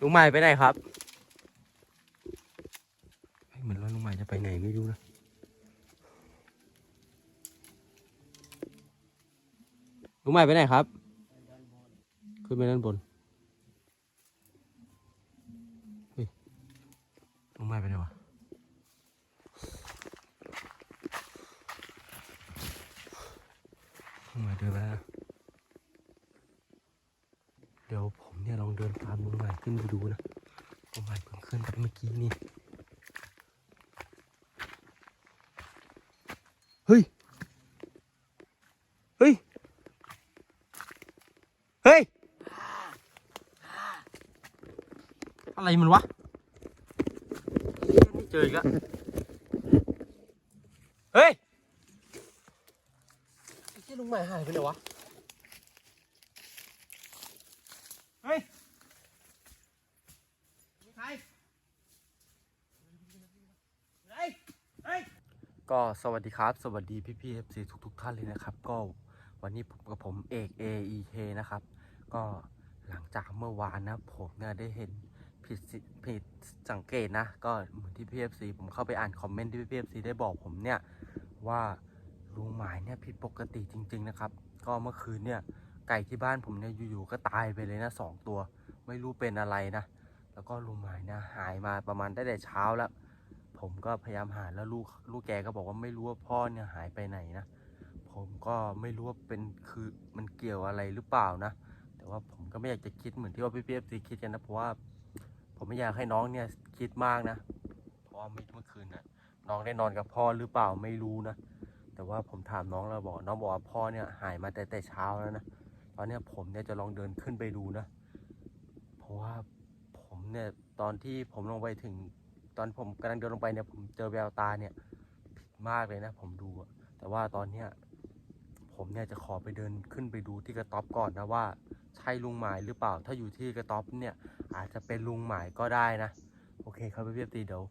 ลุงใหม่ไปไหนครับเฮ้ยเหมือนว่าลุงใหม่จะไปไหนไม่รู้นะลุงใหม่ไปไหนครับ ขึ้นไปด้านบนเฮ้ยลุงใหม่ไปไหนวะ ลุงใหม่เดินไปแล้วนะเดี๋ยวผม เดินตามลุงใหม่ขึ้นไปดูนะลุงใหม่เพิ่งขึ้นไปเมื่อกี้นี่ เฮ้ย เฮ้ย เฮ้ย อะไรมันวะนี่เจออีกแล้ว เฮ้ยไอ้ลุงใหม่หายไปไหนวะ เฮ้ยใครเฮ้ย เฮ้ย ก็ สวัสดีครับ สวัสดีพี่พี่เอฟซีทุกทุกๆท่านเลยนะครับ ก็วันนี้ผมกับผมเอก AEK นะครับ ก็หลังจากเมื่อวานนะผมเนี่ยได้เห็นผิดสิผิดสังเกตนะ ก็เหมือนที่พี่เอฟซีผมเข้าไปอ่านคอมเมนต์ที่พี่เอฟซีได้บอกผมเนี่ยว่าลุงหมายเนี่ยผิดปกติจริง ๆนะครับ ก็เมื่อคืนเนี่ยไก่ที่บ้านผมเนี่ยอยู่ๆก็ตายไปเลยนะสองตัว ไม่รู้เป็นอะไรนะ แล้วก็ลุงหมายเนี่ยหายมาประมาณตั้แต่เช้าแล้ว ผมก็พยายามหาแล้วลูกลูกแกก็บอกว่าไม่รู้ว่าพ่อเนี่ยหายไปไหนนะ ผมก็ไม่รู้ว่าเป็นคือมันเกี่ยวอะไรหรือเปล่านะ แต่ว่าผมก็ไม่อยากจะคิดเหมือนที่ว่าพี่พีเอฟซีคิดกันนะเพราะว่าผมไม่อยากให้น้องเนี่ยคิดมากนะ เพราะว่าเมื่อคืนน่ะน้องได้นอนกับพ่อหรือเปล่าไม่รู้นะ แต่ว่าผมถามน้องแล้วบอกน้องบอกว่าพ่อเนี่ยหายมาแต่แต่เช้าแล้วนะ ตอนเนี้ยผมเนี่ยจะลองเดินขึ้นไปดูนะ เพราะว่าผมเนี่ยตอนที่ผมลงไปถึง ตอนผมกำลังเดินลงไปเนี่ยผมเจอแววตาเนี่ยผิดมากเลยนะ ผมดูแต่ว่าตอนเนี้ยผมเนี่ยจะขอไปเดินขึ้นไปดูที่กระต๊อบก่อนนะว่า ใช่ลุงหมายหรือเปล่า ถ้าอยู่ที่กระต๊อบเนี่ย อาจจะเป็นลุงหมายก็ได้นะ โอเคครับพี่เพียบตีเดี๋ยว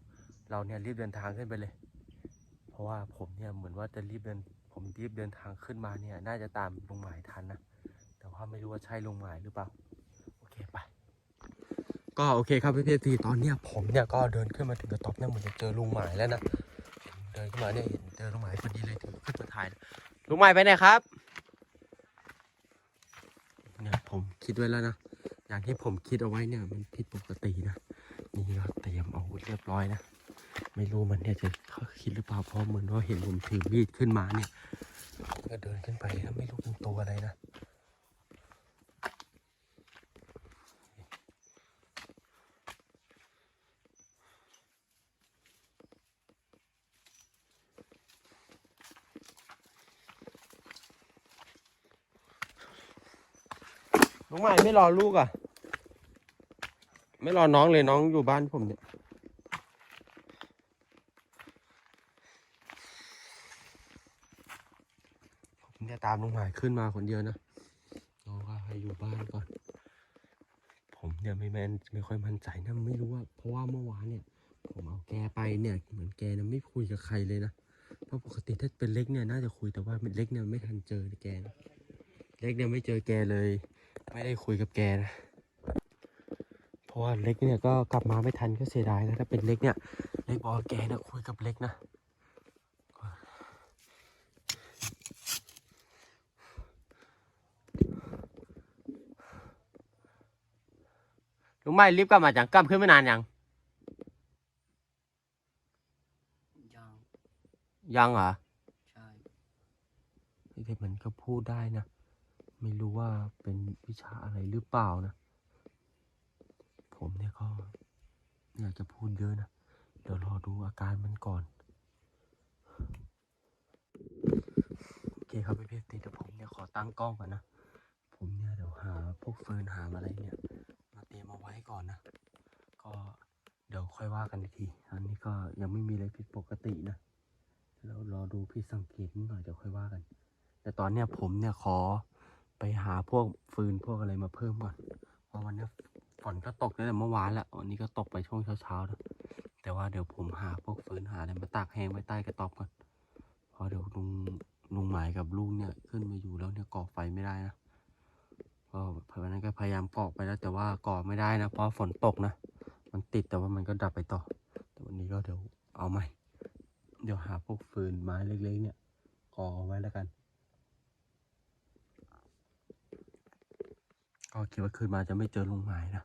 เราเนี่ยรีบเดินทางขึ้นไปเลย เพราะว่าผมเนี่ยเหมือนว่าจะรีบเดิน ผมรีบเดินทางขึ้นมาเนี่ย น่าจะตามลุงหมายทันนะ แต่ว่าไม่รู้ว่าใช่ลุงหมายหรือเปล่า โอเคไป ก็โอเคครับพี่เพตีตอนเนี้ยผมเนี่ยก็เดินขึ้นมาถึงกระต๊อบเนี่ยเหมือนจะเจอลุงหมายแล้วนะเดินขึ้นมาเนี่ยเห็นเจอลุงหมายพอดีเลยถึงขึ้นมาถ่ายลุงหมายไปไหนครับเนี่ยผมคิดไว้แล้วนะอย่างที่ผมคิดเอาไว้เนี่ยมันผิดปกตินะนี่ก็เตรียมอาวุธเรียบร้อยนะไม่รู้มันเนี่ยจะเขาคิดหรือเปล่าเพราะเหมือนว่าเห็นผมถือมีดขึ้นมาเนี่ยก็เดินขึ้นไปแล้วไม่รู้เป็นตัวอะไรนะ น้องใหม่ไม่รอลูกอะ ไม่รอน้องเลยน้องอยู่บ้านผมเนี่ยผมจะตามลุงหมายขึ้นมาคนเดียวนะน้องก็ให้อยู่บ้านก่อน ผมเนี่ยไม่แมนไม่ค่อยมั่นใจนะไม่รู้ว่า เพราะว่าเมื่อวานเนี่ย ผมเอาแกไปเนี่ย เหมือนแกนะไม่คุยกับใครเลยนะเพราะปกติถ้าเป็นเล็กเนี่ยน่าจะคุยแต่ว่าเล็กเนี่ยไม่ทันเจอแกนะเล็กเนี่ยไม่เจอแกเลย ไม่ได้คุยกับแกนะ เพราะว่าเล็กเนี่ยก็กลับมาไม่ทันก็เสียดายนะถ้าเป็นเล็กเนี่ย เล็กบอกว่าแกเนี่ยคุยกับเล็กนะลุงไม่รีบกลับมาจังกลับขึ้นไม่นานยังยังยังเหรอใช่ไอ้เด็กมันก็พูดได้นะ ไม่รู้ว่าเป็นวิชาอะไรหรือเปล่านะ ผมเนี่ยก็อยากจะพูดเยอะนะ เดี๋ยวรอดูอาการมันก่อน โอเคครับพี่เพชรตีเดี๋ยวผมเนี่ยขอตั้งกล้องก่อนนะ ผมเนี่ยเดี๋ยวหาพวกเฟิร์นหาอะไรเนี่ย มาเตรียมเอาไว้ก่อนนะ ก็เดี๋ยวค่อยว่ากันอีกที อันนี้ก็ยังไม่มีอะไรผิดปกตินะเรารอดูพี่สังเกตนิดหน่อยเดี๋ยวค่อยว่ากัน แต่ตอนเนี้ยผมเนี่ยขอ ไปหาพวกฟืนพวกอะไรมาเพิ่มก่อน เพราะวันนี้ฝนก็ตกตั้งแต่เมื่อวานแล้ว วันนี้ก็ตกไปช่วงเช้าๆแล้วแต่ว่าเดี๋ยวผมหาพวกฟืนหาอะไรมาตากแห้งไว้ใต้กระต๊อบก่อน เพราะเดี๋ยวลุงลุงหมายกับลุงเนี่ยขึ้นมาอยู่แล้วเนี่ยก่อไฟไม่ได้นะเคก็พราะวันนั้นก็พยายามเกาะไปแล้ว แต่ว่าเกาะไม่ได้นะ เพราะฝนตกนะ มันติดแต่ว่ามันก็ดับไปต่อ แต่วันนี้ก็เดี๋ยวเอาใหม่ เดี๋ยวหาพวกฟืนไม้เล็กๆเนี่ยก่อเอาไว้แล้วกัน ก็คิดว่าคืนมาจะไม่เจอลุงหมายนะ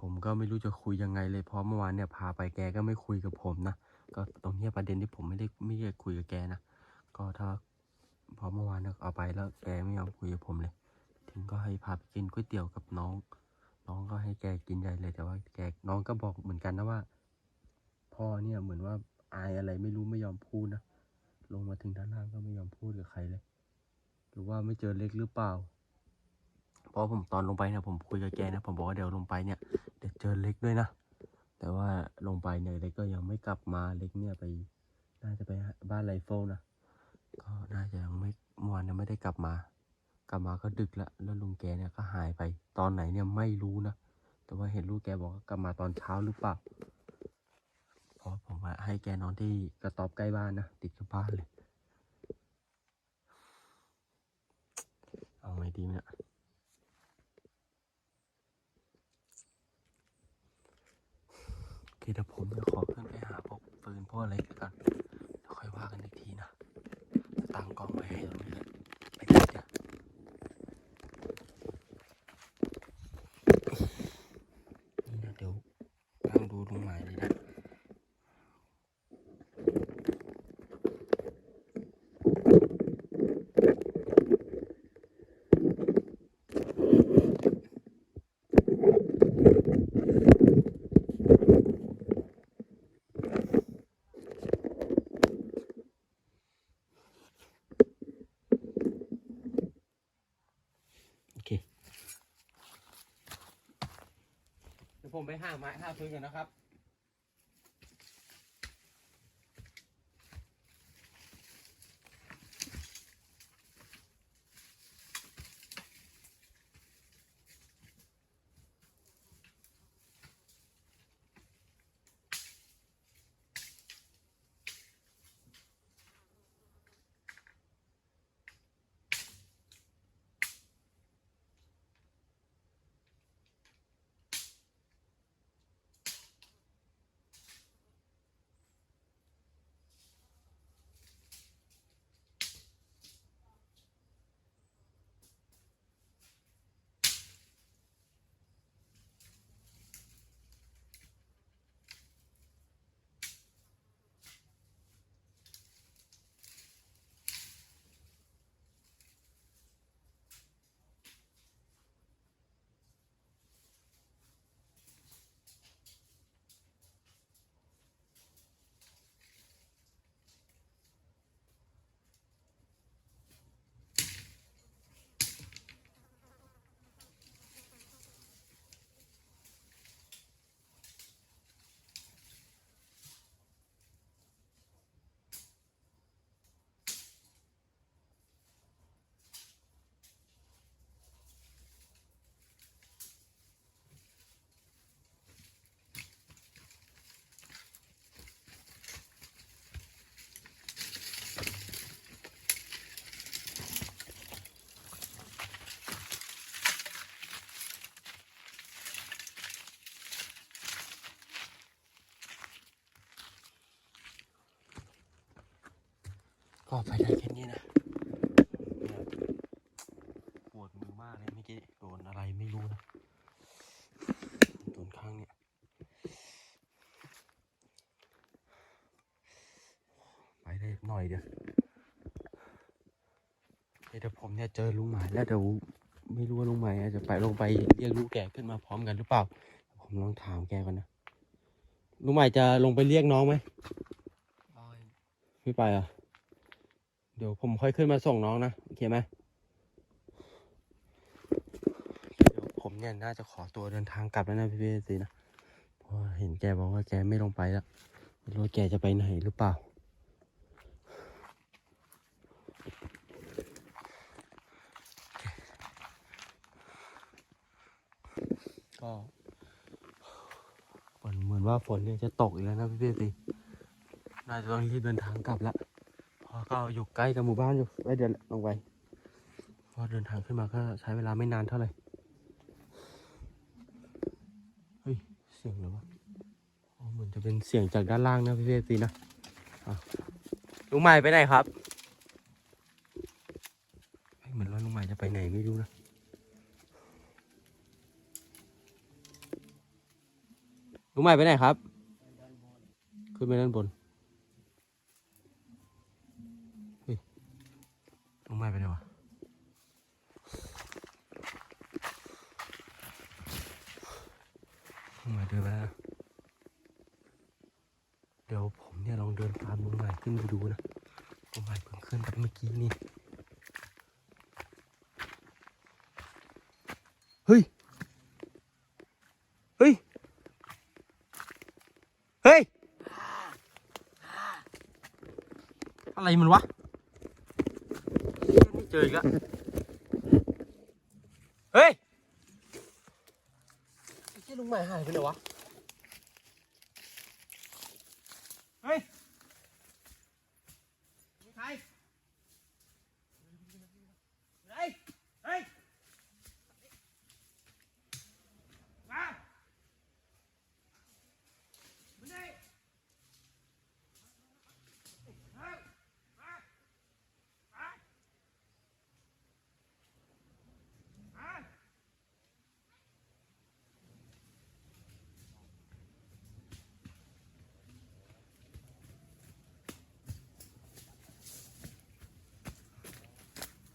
ผมก็ไม่รู้จะคุยยังไงเลยเพราะเมื่อวานเนี่ยพาไปแกก็ไม่คุยกับผมนะ ก็ตรงนี้ประเด็นที่ผมไม่ได้ไม่ได้คุยกับแกนะ ก็ถ้าพอเมื่อวานเนี่ยเอาไปแล้วแกไม่ยอมคุยกับผมเลย ถึงก็ให้พาไปกินก๋วยเตี๋ยวกับน้อง น้องก็ให้แกกินใหญ่เลยแต่ว่าแกน้องก็บอกเหมือนกันนะว่า พ่อเนี่ยเหมือนว่าอายอะไรไม่รู้ไม่ยอมพูดนะ ลงมาถึงด้านล่างก็ไม่ยอมพูดกับใครเลย หรือว่าไม่เจอเล็กหรือเปล่า เพราะผมตอนลงไปเนี่ยผมคุยกับแกนะผมบอกว่าเดี๋ยวลงไปเนี่ยเดี๋ยวเจอเล็กด้วยนะ แต่ว่าลงไปเนี่ยเล็กก็ยังไม่กลับมาเล็กเนี่ยไป น่าจะไปบ้านไรโฟลนะก็น่าจะยังไม่เมื่อวานเนี่ยไม่ได้กลับมา กลับมาก็ดึกละแล้วลุงแกเนี่ยก็หายไป ตอนไหนเนี่ยไม่รู้นะแต่ว่าเห็นลูกแกบอกกลับมาตอนเช้าหรือเปล่าเพราะผมให้แกนอนที่กระต๊อบใกล้บ้านนะติดกับบ้านเลย เอา ไงดีเนี่ยโอเคเดี๋ยวผมจะขอขึ้นไปหาพวกปืนพวกอะไรกันเดี๋ยวค่อยว่ากันอีกทีนะตั้งกล้องไว้ให้ตรงนี้เลยไปติดจ้ะนี่นะเดี๋ยวตั้งดูตรงไหนเลยนะ โอเค เดี๋ยวผมไปหาไม้ห้าพื้นกันนะครับ ไปได้แค่นี้นะเนี่ยปวดมือมากเลยเมื่อกี้โดนอะไรไม่รู้นะโดนข้างเนี่ยไปได้หน่อยเดียวเดี๋ยวผมเนี่ยเจอลุงหมายแล้วเดี๋ยวไม่รู้ว่าลุงหมายอาจจะไปลงไปเรียกลูกแกขึ้นมาพร้อมกันหรือเปล่า ผมลองถามแกก่อนนะลุงหมายจะลงไปเรียกน้องไหมบอยไม่ไปอะ เดี๋ยวผมค่อยขึ้นมาส่งน้องนะโอเคไหมเดี๋ยวผมเนี่ยน่าจะขอตัวเดินทางกลับแล้วนะพี่พี่สินะเพราะเห็นแกบอกว่าแกไม่ลงไปแล้วไม่รู้แกจะไปไหนหรือเปล่าก็ฝนเหมือนว่าฝนเนี่ยจะตกอีกแล้วนะพี่พี่สิน่าจะต้องรีบเดินทางกลับและเพราะก็อยู่ใกล้กับหมู่บ้านอยู่ไว้เดินลงไปเพราะเดินทางขึ้นมาก็ใช้เวลาไม่นานเท่าไหร่เฮ้ยเสียงอะไรวะอ๋อเหมือนจะเป็นเสียงจากด้านล่างนะพี่เอฟซีนะอะลุงใหม่ไปไหนครับเฮ้ยเหมือนว่าลุงใหม่จะไปไหนไม่รู้นะลุงใหม่ไปไหนครับ ขึ้นไปด้านบน เฮ้ย ลุงหม่ไปไหนวะลุงหม่เดินไปแล้วนะเดี๋ยวผมเนี่ยลองเดินตามลุงหม่ขึ้นไปดูนะลุงหม่เพิ่งขึ้นไปเมื่อกี้นี่ เฮ้ย เฮ้ย อะไรมันวะเชี่ยไม่เจ ออีกแล้ว เฮ้ยไอ้เชี่ยลุงใหม่หายไปไหนวะ เฮ้ยมีใครเฮ้ย เฮ้ย มามานี่เฮ้ยมามามา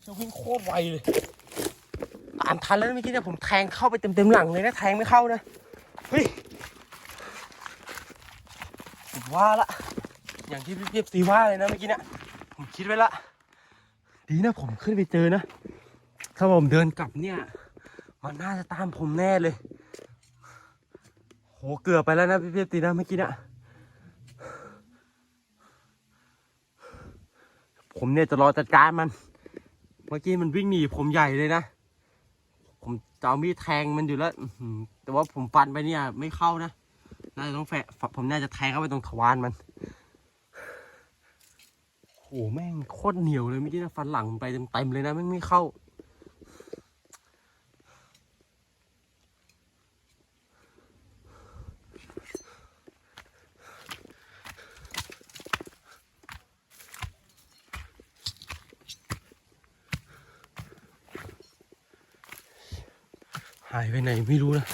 จะวิ่งโคตรไวเลยตามทันแล้วเมื่อกี้เนี่ยผมแทงเข้าไปเต็มๆหลังเลยนะแทงไม่เข้านะเฮ้ยผมว่าละ อย่างที่พี่เพียบซีว่าเลยนะเมื่อกี้เนี่ยผมคิดไว้ละ ดีนะผมขึ้นไปเจอนะ ถ้าผมเดินกลับเนี่ย มันน่าจะตามผมแน่เลย โหเกือบไปแล้วนะพี่เพียบซีนะเมื่อกี้เนี่ยผมเนี่ยจะรอจัดการมัน เมื่อกี้มันวิ่งหนีผมใหญ่เลยนะ ผมจะเอามีดแทงมันอยู่แล้วแต่ว่าผมฟันไปเนี่ย ไม่เข้านะ น่าจะต้องแฝะผมน่าจะแทงเข้าไปตรงทวารมันโหแม่งโคตรเหนียวเลยเมื่อกี้นะฟันหลังไปเต็มๆเลยนะแม่งไม่เข้า ไปไหนไม่รู้นะ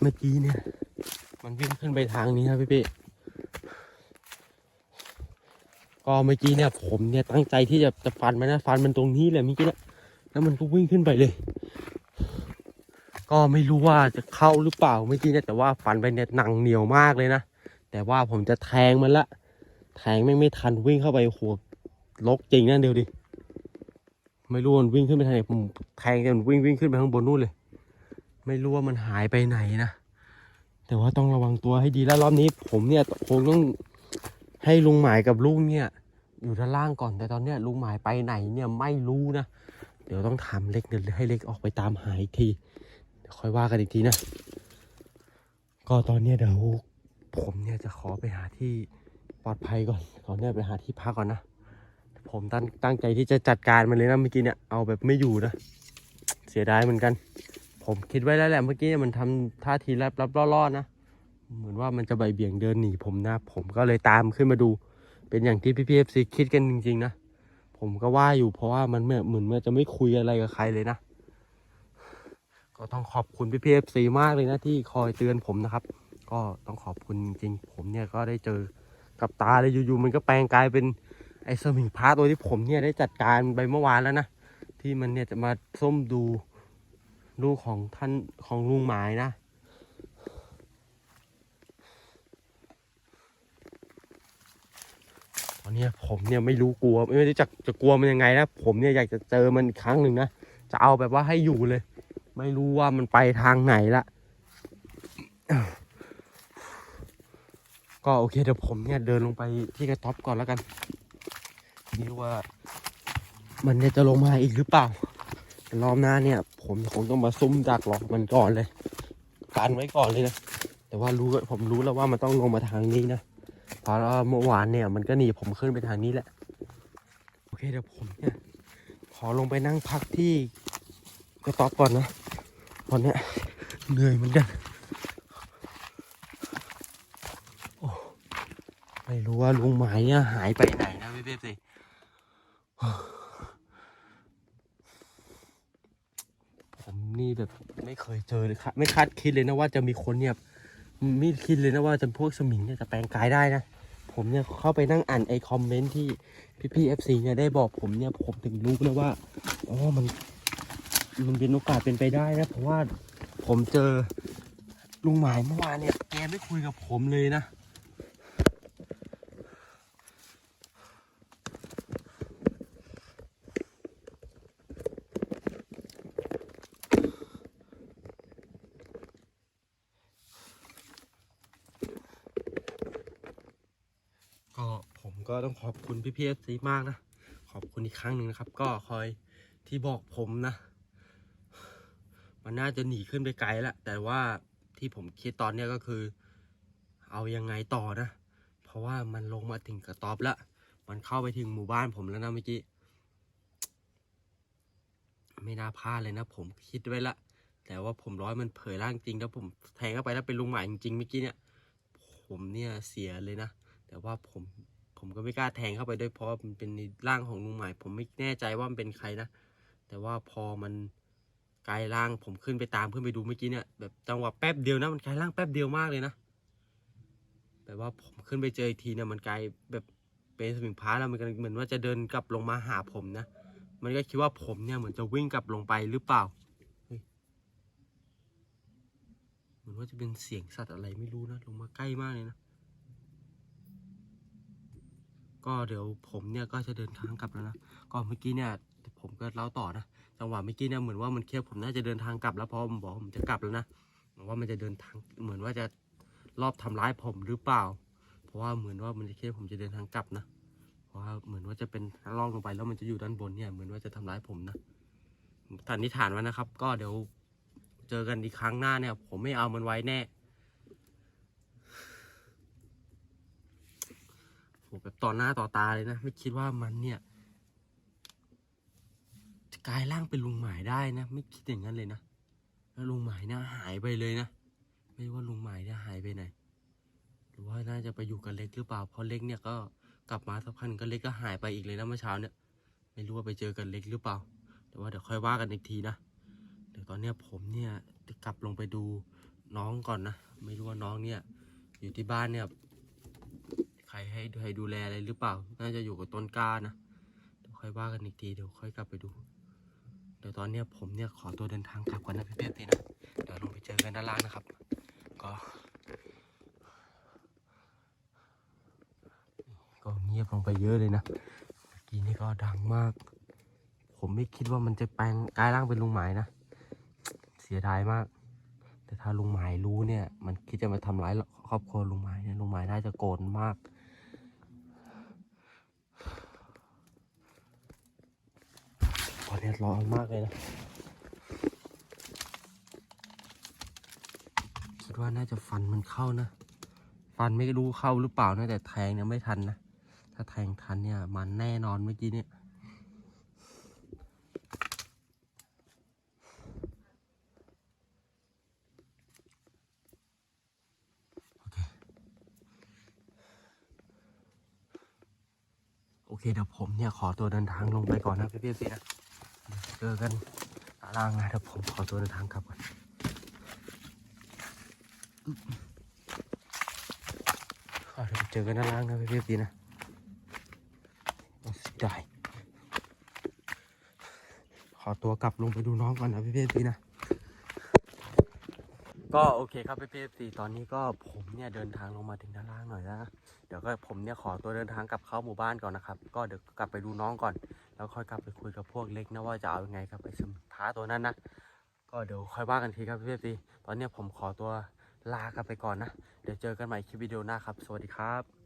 เมื่อกี้เนี่ย มันวิ่งขึ้นไปทางนี้ครับพี่พี่ก็เมื่อกี้เนี่ยผมเนี่ยตั้งใจที่จะจะฟันมันนะฟันมันตรงนี้แหละเมื่อกี้นะแล้วมันก็วิ่งขึ้นไปเลย ก็ไม่รู้ว่าจะเข้าหรือเปล่าเมื่อกี้เนี่ยแต่ว่าฟันไปเนี่ยหนังเหนียวมากเลยนะแต่ว่าผมจะแทงมันละแทงแม่ไม่ทันวิ่งเข้าไปหัว ลกจริงนั่นเดียวดิ ไม่รู้มันวิ่งขึ้นไปทางไหนผมแทงจนวิ่งวิ่งขึ้นไปข้างบนนู่นเลย ไม่รู้ว่ามันหายไปไหนนะ แต่ว่าต้องระวังตัวให้ดีแล้วรอบนี้ ผมเนี่ยคงต้องให้ลุงหมายกับลุงเนี่ย อยู่ด้านล่างก่อนแต่ตอนเนี้ยลุงหมายไปไหนเนี่ยไม่รู้นะ เดี๋ยวต้องถามเล็กเดี๋ยวให้เล็กออกไปตามหาอีกทีเดี๋ยวค่อยว่ากันอีกทีนะก็ตอนเนี้ยเดี๋ยวผมเนี่ยจะขอไปหาที่ปลอดภัยก่อนขอเนี่ยไปหาที่พักก่อนนะ ผมตั้งตั้งใจที่จะจัดการมันเลยนะเมื่อกี้เนี่ยเอาแบบไม่อยู่นะเสียดายเหมือนกัน ผมคิดไว้แล้วแหละเมื่อกี้มันทำท่าทีรับรับล่อๆนะเหมือนว่ามันจะใบเบี่ยงเดินหนีผมนะ ผมก็เลยตามขึ้นมาดู เป็นอย่างที่พี่พีเอฟซีคิดกันจริงๆนะผมก็ว่าอยู่เพราะว่ามันเหมือนเหมือนมันจะไม่คุยอะไรกับใครเลยนะก็ต้องขอบคุณพี่พีเอฟซีมากเลยนะที่คอยเตือนผมนะครับ ก็ต้องขอบคุณจริงๆผมเนี่ยก็ได้เจอกับตาเลยอยู่ๆมันก็แปลงกลายเป็น ไอ้สมิงพระตัวที่ผมเนี่ยได้จัดการไปเมื่อวานแล้วนะ ที่มันเนี่ยจะมาส้มดูลูกของท่านของลุงหมายนะ ตอนนี้ผมเนี่ยไม่รู้กลัว ไม่รู้จะจะกลัวมันยังไงนะผมเนี่ยอยากจะเจอมันอีกครั้งหนึ่งนะ จะเอาแบบว่าให้อยู่เลย ไม่รู้ว่ามันไปทางไหนละก็โอเคเดี๋ยวผมเนี่ยเดินลงไปที่กระต๊อบก่อนแล้วกัน ไม่รู้ว่า มันจะลงมาอีกหรือเปล่ารอบหน้าเนี่ย ผมคงต้องมาซุ่มดักหลอกมันก่อนเลยกันไว้ก่อนเลยนะแต่ว่ารู้ผมรู้แล้วว่ามันต้องลงมาทางนี้นะเพราะเมื่อวานเนี่ย มันก็หนีผมขึ้นไปทางนี้แหละโอเคเดี๋ยวผมเนี่ยขอลงไปนั่งพักที่กระต๊อบก่อนนะตอนเนี้ยเหนื่อยเหมือนกันโอ้ไม่รู้ว่าลุงหมายเนี่ยหายไปไหนนะพี่เป๊สิ นี่แบบไม่เคยเจอเลยครับไม่คาดคิดเลยนะว่าจะมีคนเนี่ยไม่คิดเลยนะว่าจะพวกสมิงเนี่ยจะแปลงกายได้นะผมเนี่ยเข้าไปนั่งอ่านไอคอมเมนต์ที่พี่พี่เอฟซีเนี่ยได้บอกผมเนี่ยผมถึงรู้นะว่าอ๋อมัน มันเป็นโอกาสเป็นไปได้นะเพราะว่าผมเจอลุงหมายเมื่อวานเนี่ยแกไม่คุยกับผมเลยนะ ก็ผมก็ต้อง ขอบคุณพี่พีเอฟซีมากนะ ขอบคุณอีกครั้งหนึ่งนะครับ ก็คอยที่บอกผมนะ มันน่าจะหนีขึ้นไปไกลแล้วแต่ว่าที่ผมคิดตอนเนี้ยก็คือ เอายังไงต่อนะ เพราะว่ามันลงมาถึงกระต๊อบแล้วมันเข้าไปถึงหมู่บ้านผมแล้วนะเมื่อกี้ไม่น่าพลาดเลยนะ ผมคิดไว้ละ แต่ว่าผมร้อยมันเผยร่างจริงแล้วผมแทงเข้าไปแล้วเป็นลุงหมายจริงๆเมื่อกี้เนี่ย ผมเนี่ยเสียเลยนะ แต่ว่าผม ผมก็ไม่กล้าแทงเข้าไปด้วยเพราะมันเป็นร่างของลุงหมาย ผมไม่แน่ใจว่ามันเป็นใครนะ แต่ว่าพอมันกลายร่างผมขึ้นไปตามขึ้นไปดูเมื่อกี้เนี่ยแบบจังหวะแป๊บเดียวนะมันกลายร่างแป๊บเดียวมากเลยนะแต่ว่าผมขึ้นไปเจออีกทีเนี่ยมันกลายแบบเป็นสมิงพร้าแล้วมันก็เหมือนว่าจะเดินกลับลงมาหาผมนะมันก็คิดว่าผมเนี่ยเหมือนจะวิ่งกลับลงไปหรือเปล่าเหมือนว่าจะเป็นเสียงสัตว์อะไรไม่รู้นะลงมาใกล้มากเลยนะ ก็เดี๋ยวผมเนี่ยก็จะเดินทางกลับแล้วนะก็เมื่อกี้เนี่ยผมก็เล่าต่อนะจังหวะเมื่อกี้เนี่ยเหมือนว่ามันเครียดผมน่าจะเดินทางกลับแล้วเพราะผมบอกผมจะกลับแล้วนะเหมือนว่ามันจะเดินทางเหมือนว่าจะรอบทำร้ายผมหรือเปล่า เพราะว่าเหมือนว่ามันจะเครียดผมจะเดินทางกลับนะเพราะว่าเหมือนว่าจะเป็นล่องลงไปแล้วมันจะอยู่ด้านบนเนี่ยเหมือนว่าจะทำร้ายผมนะสันนิษฐานไว้นะครับ ก็เดี๋ยวเจอกันอีกครั้งหน้าเนี่ย ผมไม่เอามันไว้แน่ โห แบบต่อหน้าต่อตาเลยนะ ไม่คิดว่ามันเนี่ยจะกลายร่างเป็นลุงหมายได้นะ ไม่คิดอย่างนั้นเลยนะ แล้วลุงหมายเนี่ยหายไปเลยนะ ไม่ว่าลุงหมายเนี่ยหายไปไหน หรือว่าน่าจะไปอยู่กับเล็กหรือเปล่า เพราะเล็กเนี่ยก็กลับมาสักพันก็เล็กก็หายไปอีกเลยนะเมื่อเช้าเนี่ย ไม่รู้ว่าไปเจอกันเล็กหรือเปล่า แต่ว่าเดี๋ยวค่อยว่ากันอีกทีนะ เดี๋ยวตอนเนี้ยผมเนี่ยจะกลับลงไปดูน้องก่อนนะ ไม่รู้ว่าน้องเนี่ยอยู่ที่บ้านเนี่ย ครให้ใครดูแลอะไรหรือเปล่า น่าจะอยู่กับต้นกล้านะเดี๋ยวค่อยว่ากันอีกทีเดี๋ยวค่อยกลับไปดู เดี๋ยวตอนเนี้ยผมเนี่ยขอตัวเดินทางกลับก่อนนะพี่เป๊ะตีนะเดี๋ยวลงไปเจอกันด้านล่างนะครับ ก็ ก็เงียบลงไปเยอะเลยนะเมื่อกี้นี่ก็ดังมาก ผมไม่คิดว่ามันจะแปลงกลายร่างเป็นลุงหมายนะเสียดายมาก แต่ถ้าลุงหมายรู้เนี่ย มันคิดจะมาทำร้ายครอบครัวลุงหมายเนี่ยลุงหมายน่าจะโกรธมาก ตอนนี้ร้อนมากเลยนะ คิดว่าน่าจะฟันมันเข้านะ ฟันไม่รู้เข้าหรือเปล่านะแต่แทงเนี่ยไม่ทันนะ ถ้าแทงทันเนี่ย มันแน่นอนเมื่อกี้เนี่ยโอเคเดี๋ยวผมเนี่ยขอตัวเดินทางลงไปก่อนนะพี่พี่ๆสินะ จอกันตารางนะเดี๋ยวผมขอตัวเดินทางกลับก่อนเดี๋ยวไปเจอกันด้านล่างนะพี่พี่ๆสินะโอ้เสียดายขอตัวกลับลงไปดูน้องก่อนนะพี่พี่ๆสินะก็โอเคครับพี่พีซีตอนนี้ก็ผมเนี่ยเดินทางลงมาถึงด้านล่างหน่อยแล้วนะ เดี๋ยวก็ผมเนี่ยขอตัวเดินทางกลับเข้าหมู่บ้านก่อนนะครับ ก็เดี๋ยวกลับไปดูน้องก่อน แล้วค่อยกลับไปคุยกับพวกเล็กนะว่าจะเอายังไงกับไอ้สมท้าตัวนั้นนะก็เดี๋ยวค่อยว่ากันทีครับพี่พีซีตอนนี้ผมขอตัวลากลับไปก่อนนะ เดี๋ยวเจอกันใหม่คลิปวิดีโอหน้าครับ สวัสดีครับ